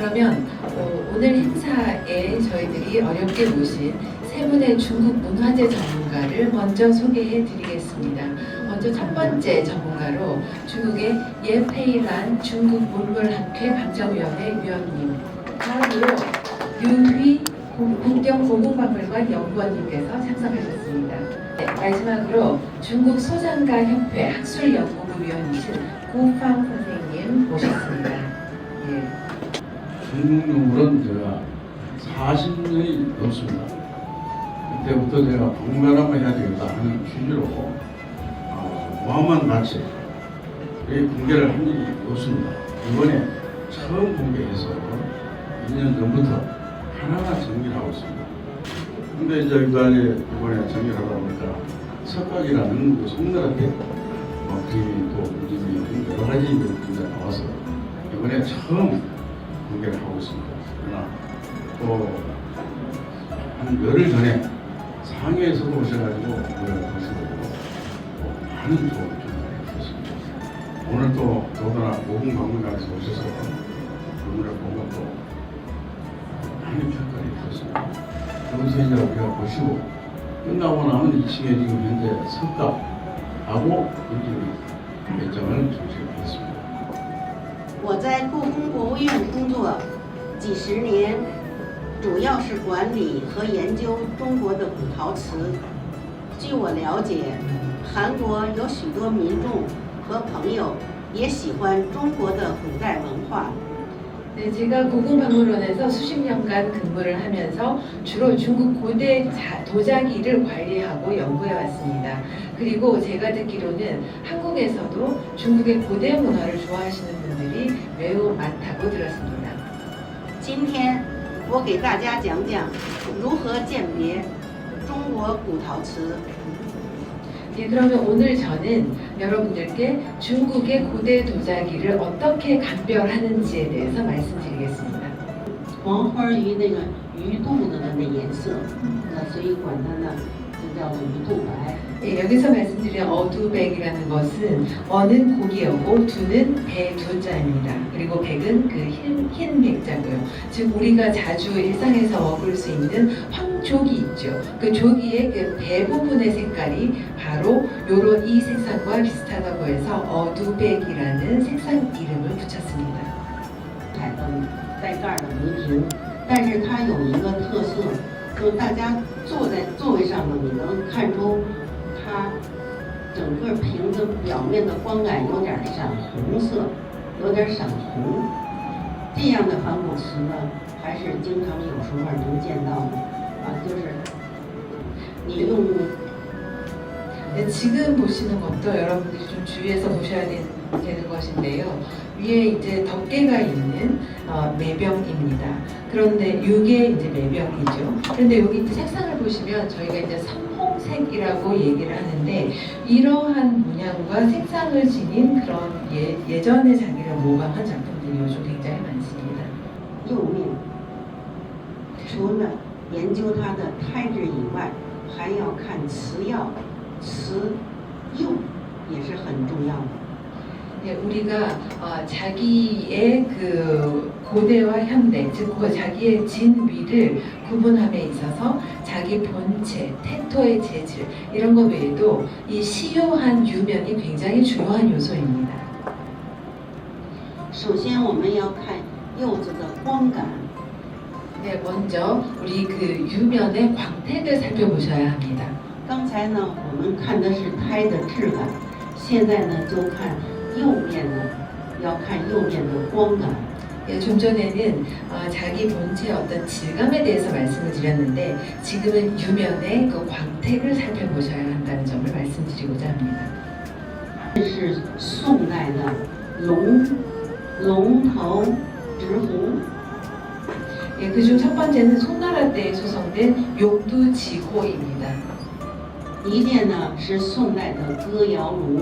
그러면 어, 오늘 행사에 저희들이 어렵게 모신 세 분의 중국 문화재 전문가를 먼저 소개해 드리겠습니다. 먼저 첫 번째 전문가로 중국의 예페이란 중국 문물학회 방정위원회 위원님, 다음으로 유휘 국경 고궁박물관 연구원님께서 참석하셨습니다. 네, 마지막으로 중국 소장가 협회 학술연구부 위원이신 고팡 선생님 모셨습니다. 예. 중국 눈물은 제가 40년이 넘습니다. 그때부터 제가 박물관 한번 해야 되겠다 하는 취지로 어, 어마어마한 가치 이 공개를 한 적이 없습니다. 이번에 처음 공개해서 2년 전부터 하나하나 정리를 하고 있습니다. 근데 이제 이번에 이번에 정리를 하다 보니까 석각이라는 그 송나라때 뭐 그림이 또 그림이 여러 가지 이제 나와서 이번에 처음 공개를 하고 있습니다. 그러나 또한 열흘 전에 상해에서도 오셔가지고 보시고 또 많은 도움을 주셨습니다. 오늘 또 더더나 모금 박물관에서 오셔서 보고 또 많은 평가를 해주셨습니다. 여기서 이제 우리가 보시고 끝나고 나면 2층에 지금 현재 석갑하고 여기 배정을 중심하겠습니다. 我在故宫博物院工作几十年，主要是管理和研究中国的古陶瓷。据我了解，韩国有许多民众和朋友也喜欢中国的古代文化。 네, 제가 고궁박물원에서 수십 년간 근무를 하면서 주로 중국 고대 자- 도자기를 관리하고 연구해 왔습니다. 그리고 제가 듣기로는 한국에서도 중국의 고대 문화를 좋아하시는 분들이 매우 많다고 들었습니다. 今天我给大家讲讲如何鉴别中国古陶瓷。 예, 그러면 오늘 저는 여러분들께 중국의 고대 도자기를 어떻게 감별하는지에 대해서 말씀드리겠습니다. 黄花鱼那个鱼肚子的那颜色，那所以管它呢 就叫做鱼肚白。 예, 여기서 말씀드린 어두백이라는 것은 어는 고기여고 두는 배 두자입니다. 그리고 백은 그 흰, 흰 백자고요. 즉 우리가 자주 일상에서 먹을 수 있는 황조기 있죠. 그 조기의 그 배 부분의 색깔이 바로 요런 이 색상과 비슷하다고 해서 어두백이라는 색상 이름을 붙였습니다. 彩的带盖儿的泥瓶，但是它有一个特色，就是大家 坐在座位上呢，你能看出它整个瓶子表面的光感有点闪红色，有点闪红。这样的仿古瓷呢，还是经常有时候能见到的啊，就是你用 네, 지금 보시는 것도 여러분들이 좀 주의해서 보셔야 되, 는 것인데요. 위에 이제 덮개가 있는 어, 매병입니다. 그런데 이게 이제 매병이죠. 그런데 여기 이제 색상을 보시면 저희가 이제 삼홍색이라고 얘기를 하는데 이러한 문양과 색상을 지닌 그런 예, 예전의 자기를 모방한 작품들이 요즘 굉장히 많습니다. 釉面，除了研究它的胎质以外，还要看瓷药、瓷釉也是很重要的。 예, 우리가 어, 자기의 그 고대와 현대, 즉 그 자기의 진위를 구분함에 있어서 자기 본체, 태토의 재질 이런 것 외에도 이 시효한 유면이 굉장히 중요한 요소입니다. 首先，我们要看釉子的光感， 네, 먼저 우리 그 유면의 광택을 살펴보셔야 합니다. 刚才呢，我们看的是胎的质感，现在呢，就看 釉面呢，要看釉面的光感。 예, 좀 전에는 어, 자기 본체의 어떤 질감에 대해서 말씀을 드렸는데 지금은 유면의 그 광택을 살펴보셔야 한다는 점을 말씀드리고자 합니다. 这是宋代的龙龙头直壶， 예, 그중 첫 번째는 송나라 때에 소성된 용두지호입니다. 一件呢是宋代的歌谣炉。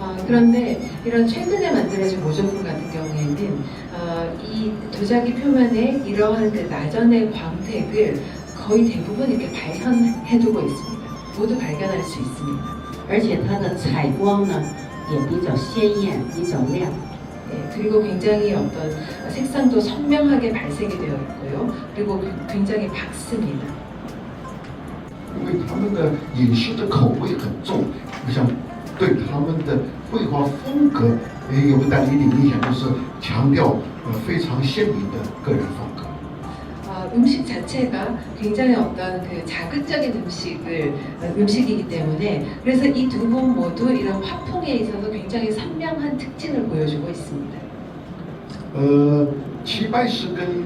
아, 그런데 이런 최근에 만들어진 모조품 같은 경우에는 어, 이 도자기 표면에 이러한 그 나전의 광택을 거의 대부분 이렇게 발현해두고 있습니다. 모두 발견할 수 있습니다. 而且它的采光呢也比较鲜艳，比较亮。 네, 그리고 굉장히 어떤 색상도 선명하게 발색이 되어 있고요. 그리고 그- 굉장히 밝습니다. 因为他们的饮食的口味很重，我想 对他们的绘画风格也有带一定影响，就是强调呃非常鲜明的个人风格。 어, 음식 자체가 굉장히 어떤 그 자극적인 음식을 어, 음식이기 때문에 그래서 이 두 분 모두 이런 화풍에 있어서 굉장히 선명한 특징을 보여주고 있습니다. 呃，齐白石跟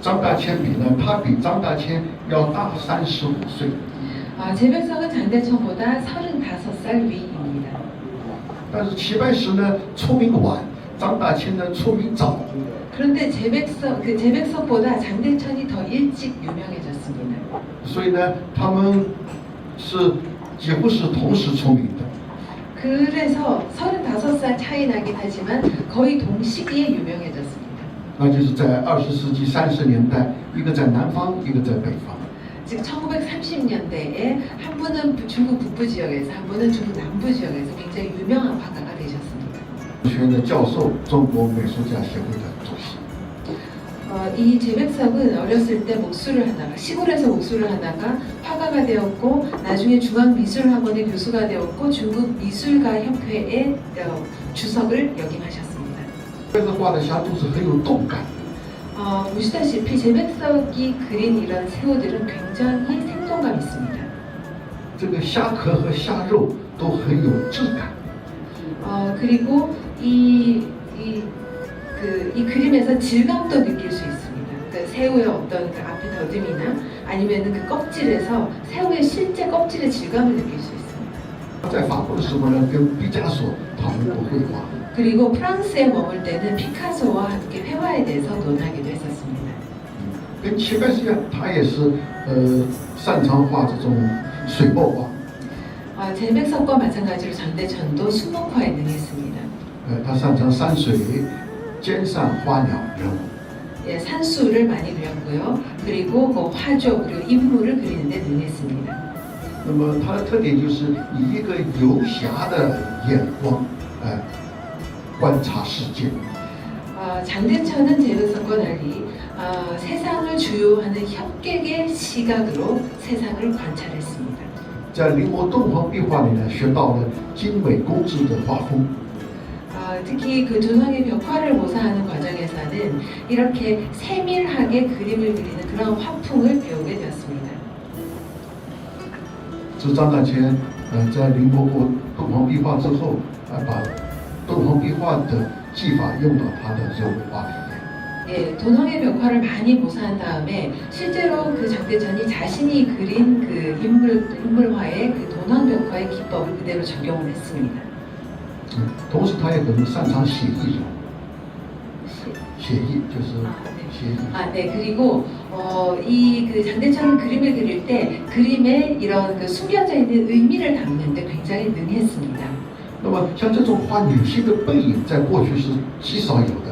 张大千比呢，他比张大千要大三十五岁， 아, 재백석은 장대천보다 35살 위입니다. 但是齐白石呢出名晚，张大千呢出名早。 그런데 재백석, 그 재백석보다 장대천이 더 일찍 유명해졌습니다. 所以呢，他们是几乎是同时出名的。 그래서 35살 차이 나긴 하지만 거의 동시기에 유명해졌습니다. 那就是在二十世纪三十年代，一个在南方，一个在北方。 즉 1930년대에 한 분은 중국 북부 지역에서 한 분은 중국 남부 지역에서 굉장히 유명한 화가가 되셨습니다. 学的教授，中国美术家协会的主席。 어, 이 재백석은 어렸을 때 목수를 하다가 시골에서 목수를 하다가 화가가 되었고 나중에 중앙미술학원의 교수가 되었고 중국 미술가 협회의 어, 주석을 역임하셨습니다. 这个画的虾都是很有动感的， 어, 보시다시피 재백석이 그린 이런 새우들은 굉장히 생동감 있습니다. 这个虾壳和虾肉都很有质感。 어, 그리고 이, 이, 그, 이 그림에서 질감도 느낄 수 있습니다. 그 새우의 어떤 그 앞에 더듬이나 아니면 그 껍질에서 새우의 실제 껍질의 질감을 느낄 수 있습니다. 在法国的时候呢，跟毕加索讨论过绘画。 그리고 프랑스에 머물 때는 피카소와 함께 회화에 대해서 논하기도 했었습니다. 跟齐白石一样，他也是呃擅长画这种水墨画， 어, 재백석과 마찬가지로 장대천도 수목화에 능했습니다. 呃，他擅长山水、兼善花鸟人物。 예, 산수를 많이 그렸고요. 그리고 뭐 화조 그리고 인물을 그리는데 능했습니다. 那么它的特点就是以一个游侠的眼光，呃，观察世界。 어, 장대천은 재백석과 달리 어, 세상을 주요하는 협객의 시각으로 세상을 관찰했습니다. 在临摹敦煌壁画里呢，学到了精美工致的画风。 어, 특히 그 dun황의 벽화를 모사하는 과정에서는 이렇게 세밀하게 그림을 그리는 그런 화풍을 배우게 되었습니다. 这张大千，呃，在临摹过敦煌壁画之后，啊、把敦煌壁画的技法用到他的人物画里面。 예, dun황의 벽화를 많이 모사한 다음에 실제로 그 장대천이 자신이 그린 그 인물 인물화의 그 dun황 벽화의 기법을 그대로 적용을 했습니다. 嗯，同时他也很擅长写意人物，写意就是啊对写意。 아, 네. 그리고 어, 이 그 장대천은 그림을 그릴 때 그림에 이런 그 숨겨져 있는 의미를 담는데 굉장히 능했습니다. 那么像这种画女性的背影，在过去是极少有的，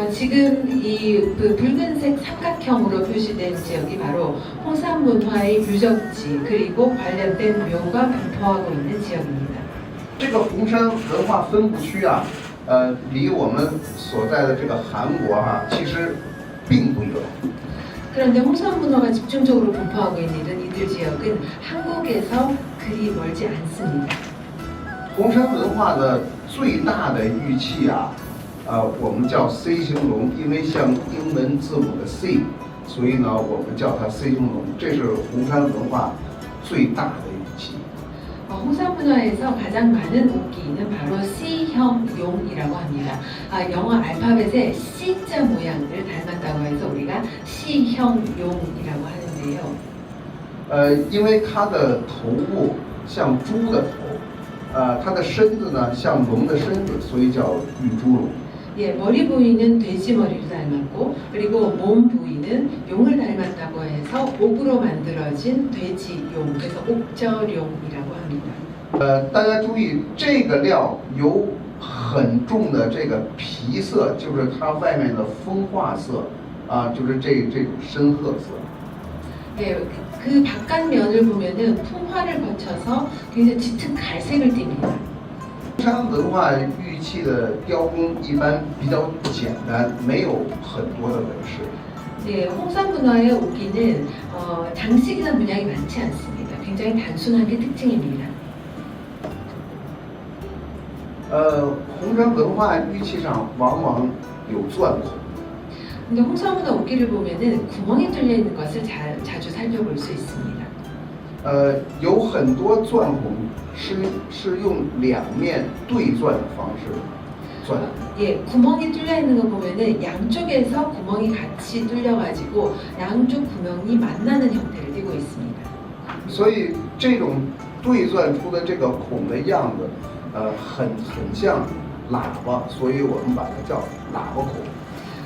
어, 지금 이 그 붉은색 삼각형으로 표시된 지역이 바로 홍산 문화의 유적지 그리고 관련된 묘가 분포하고 있는 지역입니다. 这个红山文化分布区啊，呃，离我们所在的这个韩国啊，其实并不远。 그런데 홍산 문화가 집중적으로 분포하고 있는 이들 지역은 한국에서 그리 멀지 않습니다. 红山文化的最大的玉器啊， 呃，我们叫 C 型龙，因为像英文字母的 C，所以呢，我们叫它 C 型龙。这是红山文化最大的玉器。 어, 홍산 문화에서 가장 많은 옷기는 바로 C형 용이라고 합니다. 아, 영어 알파벳의 C자 모양을 닮았다고 해서 우리가 C형 용이라고 하는데요. 呃，因为它的头部像猪的头，呃，它的身子呢像龙的身子，所以叫玉猪龙。 예, 머리 부위는 돼지 머리를 닮았고 그리고 몸 부위는 용을 닮았다고 해서 옥으로 만들어진 돼지 용, 그래서 옥절용이라고 합니다. 呃，大家注意，这个料有很重的这个皮色，就是它外面的风化色，啊，就是这这种深褐色。 예, 그 바깥면을 보면은 풍화를 거쳐서 굉장히 짙은 갈색을 띱니다. 山文化玉器的雕工一般比较简单，没有很多的纹饰。 네, 홍산 문화의 옷기는 어, 장식이나 문양이 많지 않습니다. 굉장히 단순한 게 특징입니다. 呃，红山文化玉器上往往有钻孔。 근데 홍산 문화 옷기를 보면은 구멍이 뚫려 있는 것을 자, 자주 살펴볼 수 있습니다. 呃，有很多钻孔是是用两面对钻的方式钻的。 예, 구멍이 뚫려 있는 거 보면은 양쪽에서 구멍이 같이 뚫려가지고 양쪽 구멍이 만나는 형태를 띠고 있습니다. 所以这种对钻出的这个孔的样子，呃，很很像喇叭，所以我们把它叫喇叭孔。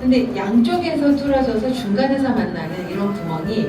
근데 양쪽에서 뚫어져서 중간에서 만나는 이런 구멍이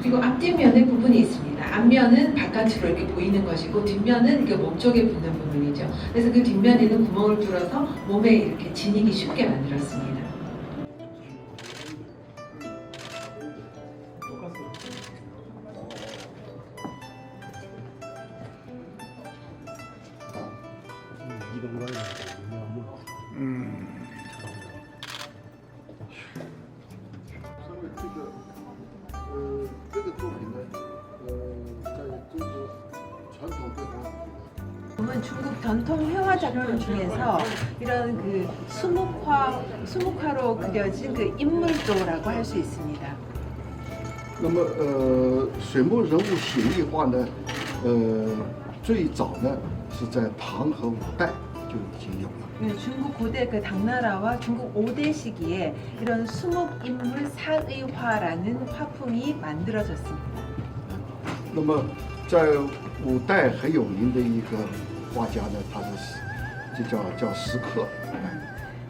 그리고 앞뒷면에 부분이 있습니다. 앞면은 바깥으로 이렇게 보이는 것이고 뒷면은 이게 몸 쪽에 붙는 부분이죠. 그래서 그 뒷면에는 구멍을 뚫어서 몸에 이렇게 지니기 쉽게 만들었습니다. 이런 그 수묵화 수묵화로 그려진 그 인물도라고 할 수 있습니다. 那么呃，水墨人物写意画呢，呃，最早呢是在唐和五代就已经有了。 그 중국 고대 그 당나라와 중국 5대 시기에 이런 수묵 인물 사의화라는 화풍이 만들어졌습니다. 那么在五代很有名的一个画家呢，他是就叫叫石刻。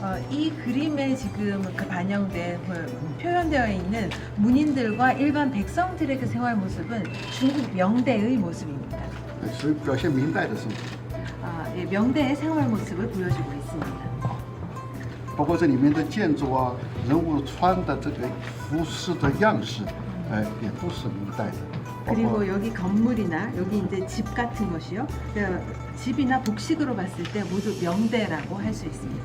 어, 이 그림에 지금 그 반영된 그 표현되어 있는 문인들과 일반 백성들의 그 생활 모습은 중국 명대의 모습입니다. 所以表现明代的生活。 아, 예, 명대의 생활 모습을 보여주고 있습니다. 包括这里面的建筑啊，人物穿的这个服饰的样式，哎，也都是明代的。包括 그리고 여기 건물이나 여기 이제 집 같은 것이요. 그 집이나 복식으로 봤을 때 모두 명대라고 할 수 있습니다.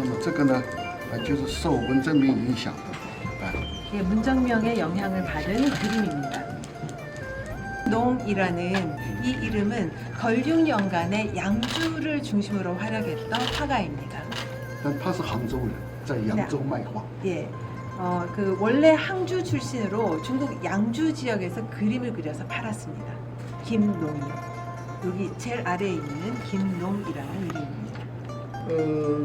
那么这个呢，呃，就是受文征明影响的，哎、 예, 문정명의 영향을 받은 그림입니다. 농이라는 이 이름은 걸륭영간의 양주를 중심으로 활약했던 화가입니다. 但他是杭州人，在扬州卖画。 예, 어, 그 원래 항주 출신으로 중국 양주 지역에서 그림을 그려서 팔았습니다. 김농이요. 여기 제일 아래에 있는 김농이라는 이름입니다. 呃，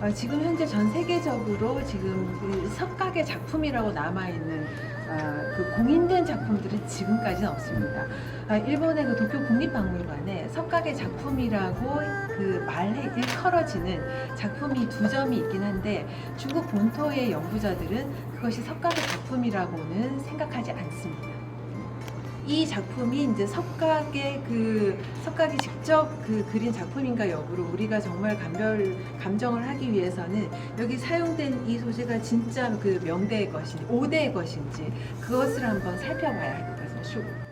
어, 지금 현재 전 세계적으로 지금 그 석각의 작품이라고 남아있는 어, 그 공인된 작품들은 지금까지는 없습니다. 아, 일본의 그 도쿄 국립박물관에 석각의 작품이라고 그 말에 일컬어지는 작품이 두 점이 있긴 한데 중국 본토의 연구자들은 그것이 석각의 작품이라고는 생각하지 않습니다. 이 작품이 이제 석각의 그 석각이 직접 그 그린 작품인가 여부를 우리가 정말 감별 감정을 하기 위해서는 여기 사용된 이 소재가 진짜 그 명대의 것인지 오대의 것인지 그것을 한번 살펴봐야 할 것 같습니다.